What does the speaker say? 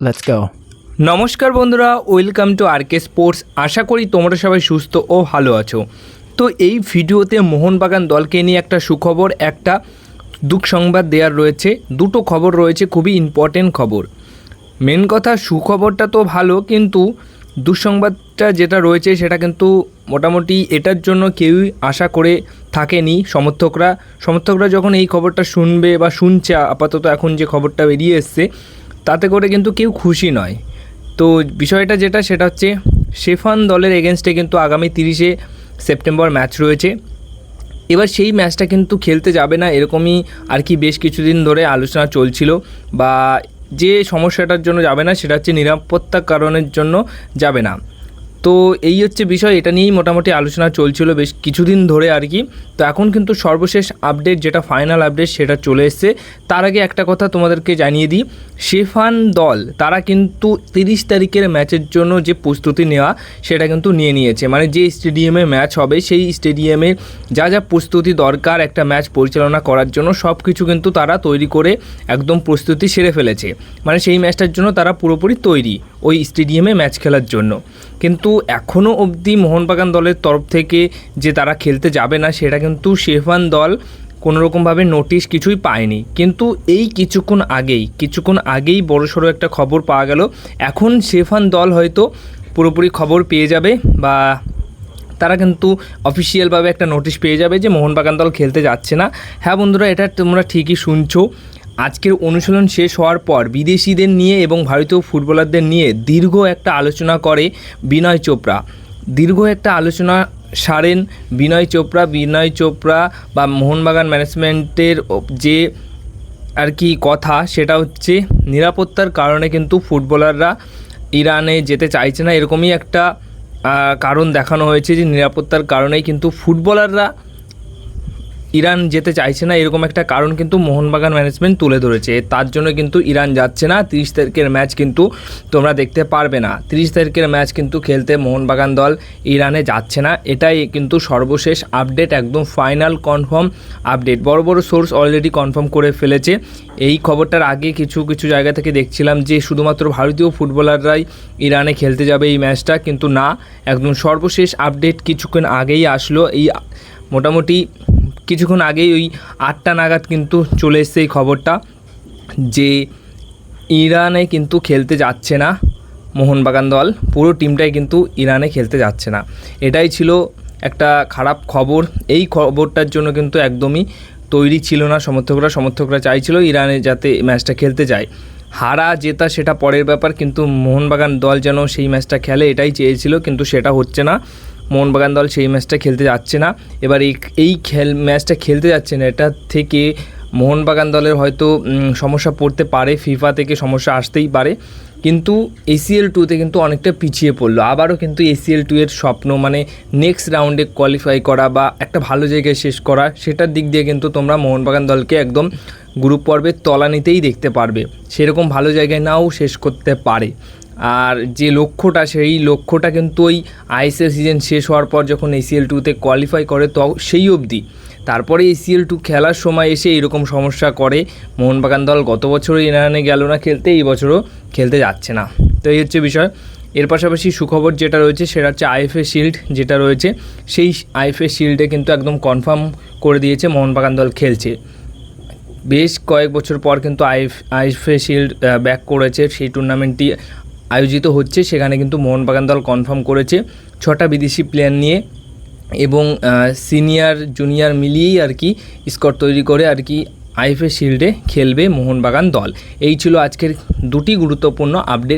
Let's go. নমস্কার বন্ধুরা, welcome to R K sports. আশা করি তোমরা সবাই সুস্থ ও ভালো আছো। তো এই ভিডিওতে মোহনবাগান দলকে নিয়ে একটা সুখবর, একটা দুঃখ সংবাদ দেওয়ার রয়েছে। দুটো খবর রয়েছে, খুবই ইম্পর্টেন্ট খবর। মেন কথা, সুখবরটা তো ভালো, কিন্তু দুঃসংবাদটা যেটা রয়েছে, সেটা কিন্তু মোটামুটি এটার জন্য কেউই আশা করে থাকেনি। সমর্থকরা সমর্থকরা যখন এই খবরটা শুনবে বা শুনছে, আপাতত এখন যে খবরটা বেরিয়ে এসছে তাতে করে কিন্তু কেউ খুশি নয়। তো বিষয়টা যেটা, সেটা হচ্ছে শেফান দলের এগেনস্টে কিন্তু আগামী তিরিশে সেপ্টেম্বর ম্যাচ রয়েছে। এবার সেই ম্যাচটা কিন্তু খেলতে যাবে না, এরকমই আর কি বেশ কিছুদিন ধরে আলোচনা চলছিল বা যে সমস্যাটার জন্য যাবে না, সেটা হচ্ছে নিরাপত্তা কারণের জন্য যাবে না। তো এই হচ্ছে বিষয়, এটা নিয়েই মোটামুটি আলোচনা চলছিল বেশ কিছুদিন ধরে আর কি। তো এখন কিন্তু সর্বশেষ আপডেট যেটা ফাইনাল আপডেট সেটা চলে এসছে। তার আগে একটা কথা তোমাদেরকে জানিয়ে দিই, শেফান দল, তারা কিন্তু তিরিশ তারিখের ম্যাচের জন্য যে প্রস্তুতি নেওয়া, সেটা কিন্তু নিয়ে নিয়েছে। মানে যে স্টেডিয়ামে ম্যাচ হবে, সেই স্টেডিয়ামে যা যা প্রস্তুতি দরকার, একটা ম্যাচ পরিচালনা করার জন্য সব কিছু কিন্তু তারা তৈরি করে একদম প্রস্তুতি সেরে ফেলেছে। মানে সেই ম্যাচটার জন্য তারা পুরোপুরি তৈরি, ওই স্টেডিয়ামে ম্যাচ খেলার জন্য। কিন্তু এখনও অবধি মোহনবাগান দলের তরফ থেকে যে তারা খেলতে যাবে না, সেটা কিন্তু শেফান দল কোনোরকমভাবে নোটিশ কিছুই পায়নি। কিন্তু এই কিছুক্ষণ আগেই কিছুক্ষণ আগেই বড়সড় একটা খবর পাওয়া গেল। এখন শেফান দল হয়তো পুরোপুরি খবর পেয়ে যাবে বা তারা কিন্তু অফিসিয়ালভাবে একটা নোটিশ পেয়ে যাবে যে মোহনবাগান দল খেলতে যাচ্ছে না। হ্যাঁ বন্ধুরা, এটা তোমরা ঠিকই শুনছো। আজকের অনুশীলন শেষ হওয়ার পর বিদেশিদের নিয়ে এবং ভারতীয় ফুটবলারদের নিয়ে দীর্ঘ একটা আলোচনা করে বিনয় চোপড়া। দীর্ঘ একটা আলোচনা সারেন বিনয় চোপড়া। বিনয় চোপড়া বা মোহনবাগান ম্যানেজমেন্টের যে আর কি কথা সেটা হচ্ছে, নিরাপত্তার কারণে কিন্তু ফুটবলাররা ইরানে যেতে চাইছে না। এরকমই একটা কারণ দেখানো হয়েছে যে নিরাপত্তার কারণেই কিন্তু ফুটবলাররা ইরান যেতে চাইছে না, এরকম একটা কারণ কিন্তু মোহনবাগান ম্যানেজমেন্ট তুলে ধরেছে। তার জন্য কিন্তু ইরান যাচ্ছে না, তিরিশ তারিখের ম্যাচ কিন্তু তোমরা দেখতে পারবে না। তিরিশ তারিখের ম্যাচ কিন্তু খেলতে মোহনবাগান দল ইরানে যাচ্ছে না। এটাই কিন্তু সর্বশেষ আপডেট একদম ফাইনাল কনফার্ম আপডেট বড় বড় সোর্স অলরেডি কনফার্ম করে ফেলেছে। এই খবরটার আগে কিছু কিছু জায়গা থেকে দেখছিলাম যে শুধুমাত্র ভারতীয় ফুটবলাররাই ইরানে খেলতে যাবে এই ম্যাচটা কিন্তু না। একদম সর্বশেষ আপডেট কিছুক্ষণ আগেই আসলো। এই মোটামুটি কিছুক্ষণ আগেই ওই আটটা নাগাদ কিন্তু চলে এসছে এই খবরটা যে ইরানে কিন্তু খেলতে যাচ্ছে না মোহনবাগান দল। পুরো টিমটাই কিন্তু ইরানে খেলতে যাচ্ছে না। এটাই ছিল একটা খারাপ খবর। এই খবরটার জন্য কিন্তু একদমই তৈরি ছিল না। সমর্থকরা সমর্থকরা চাইছিল ইরানে যাতে ম্যাচটা খেলতে যায়। হারা, জেতা সেটা পরের ব্যাপার। কিন্তু মোহনবাগান দল যেন সেই ম্যাচটা খেলে, এটাই চেয়েছিল। কিন্তু সেটা হচ্ছে না। মোহনবাগান দল সেই ম্যাচটা খেলতে যাচ্ছে না। এবার এই এই খেল, ম্যাচটা খেলতে যাচ্ছে না, এটা থেকে মোহনবাগান দলের হয়তো সমস্যা পড়তে পারে, ফিফা থেকে সমস্যা আসতেই পারে। কিন্তু এসিএল টুতে কিন্তু অনেকটা পিছিয়ে পড়ল। আবারও কিন্তু এসিএল টু এর স্বপ্ন মানে নেক্সট রাউন্ডে কোয়ালিফাই করা বা একটা ভালো জায়গায় শেষ করা, সেটার দিক দিয়ে কিন্তু তোমরা মোহনবাগান দলকে একদম গ্রুপ পর্বের তলানিতেই দেখতে পারবে। সেরকম ভালো জায়গায় নাও শেষ করতে পারে। আর যে লক্ষ্যটা, সেই লক্ষ্যটা কিন্তু ওই আইএসএল সিজন শেষ হওয়ার পর যখন এসিএল টুতে কোয়ালিফাই করে তো, সেই অবধি। তারপরে এসিএল টু খেলার সময় এসে এরকম সমস্যা করে। মোহনবাগান দল গত বছরও ইরানে গেল না খেলতে, এই বছরও খেলতে যাচ্ছে না। তো এই হচ্ছে বিষয়। এর পাশাপাশি সুখবর যেটা রয়েছে, সেটা হচ্ছে আইএফএ শিল্ড যেটা রয়েছে, সেই আইএফএ শিল্ডে কিন্তু একদম কনফার্ম করে দিয়েছে মোহনবাগান দল খেলছে। বেশ কয়েক বছর পর কিন্তু আইএফ, আইএফএ শিল্ড ব্যাক করেছে। সেই টুর্নামেন্টটি আয়োজিত হচ্ছে, সেখানে কিন্তু মোহনবাগান দল কনফার্ম করেছে। ছটা বিদেশি প্লেয়ার নিয়ে এবং সিনিয়র জুনিয়র মিলিয়েই আর কি স্কোর তৈরি করে আর কি আইএফএ শিল্ডে খেলবে মোহনবাগান দল। এই ছিল আজকের দুটি গুরুত্বপূর্ণ আপডেট